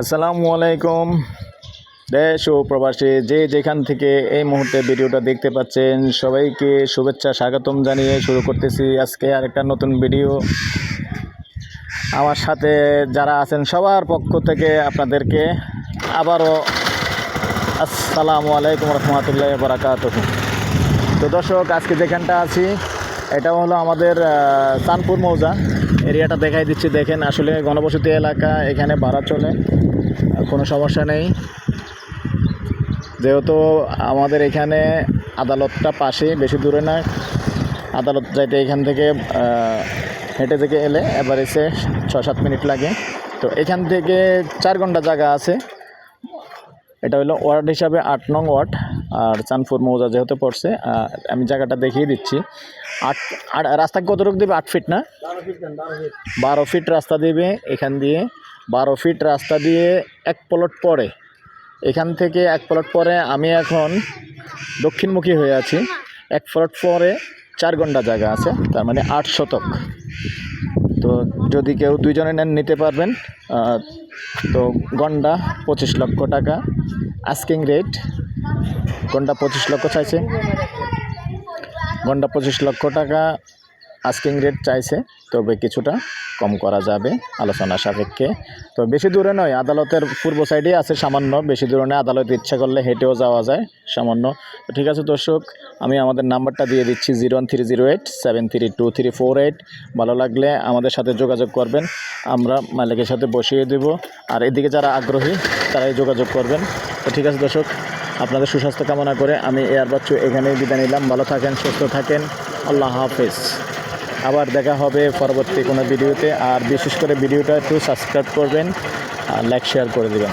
আসসালামু আলাইকুম। দেশ ও প্রবাসী যে যেখান থেকে এই মুহূর্তে ভিডিওটা দেখতে পাচ্ছেন সবাইকে শুভেচ্ছা স্বাগতম জানিয়ে শুরু করতেছি আজকে আরেকটা নতুন ভিডিও। আমার সাথে যারা আছেন সবার পক্ষ থেকে আপনাদেরকে আবারও আসসালামু আলাইকুম রহমতুল্লাহ বারাকাত তো দর্শক আজকে যেখানটা আছি এটা হলো আমাদের আহ, চাঁদপুর মৌজা। এরিয়াটা দেখাই দিচ্ছি, দেখেন। আসলে গণবসতি এলাকা, এখানে ভাড়া চলে কোনো সমস্যা নেই। যেহেতু আমাদের এখানে আদালতটা পাশে, বেশি দূরে না, আদালত যাইতে এখান থেকে হেঁটে থেকে এলে এভারেজে ছ সাত মিনিট লাগে। তো এখান থেকে চার ঘণ্টা জায়গা আছে। এটা হলো ওয়ার্ড হিসাবে আট নং ওয়ার্ড। আর চানপুর মৌজা যেহেতু পড়ছে আর আমি জায়গাটা দেখিয়ে দিচ্ছি। আট আট রাস্তা কতটুকু দেবে? আট ফিট না? বারো ফিট রাস্তা দেবে এখান দিয়ে। বারো ফিট রাস্তা দিয়ে এক প্লট পরে এখান থেকে এক প্লট পরে আমি এখন দক্ষিণমুখী হয়ে আছি। এক প্লট পরে চার ঘণ্টা জায়গা আছে তার মানে আট শতক। তো যদি কেউ দুইজনে নেন নিতে পারবেন। তো গন্ডা পঁচিশ লক্ষ টাকা। আস্কিং রেট গন্ডা পঁচিশ লক্ষ চাইছে। গন্ডা পঁচিশ লক্ষ টাকা আস্কিং রেট চাইছে, তবে কিছুটা কম করা যাবে আলোচনা সাপেক্ষে। তো বেশি দূরে নয়, আদালতের পূর্ব সাইডে আছে সামান্য, বেশি দূরে নয়, আদালত ইচ্ছা করলে হেঁটেও যাওয়া যায় সামান্য। ঠিক আছে দর্শক, আমি আমাদের নাম্বারটা দিয়ে দিচ্ছি zero one three zero eight, seven three two three four eight. ভালো লাগলে আমাদের সাথে যোগাযোগ করবেন, আমরা মালিকের সাথে বসিয়ে দেব। আর এদিকে যারা আগ্রহী, তারাই যোগাযোগ করবেন। তো ঠিক আছে দর্শক আপনাদের সুস্বাস্থ্য কামনা করে আমি এয়ার বাচ্চু এখানেই বিদায় নিলাম। ভালো থাকেন, সুস্থ থাকেন। আল্লাহ হাফেজ। আবার দেখা হবে পরবর্তী কোনো ভিডিওতে। আর বিশেষ করে ভিডিওটা একটু সাবস্ক্রাইব করবেন আর লাইক, শেয়ার করে দেবেন।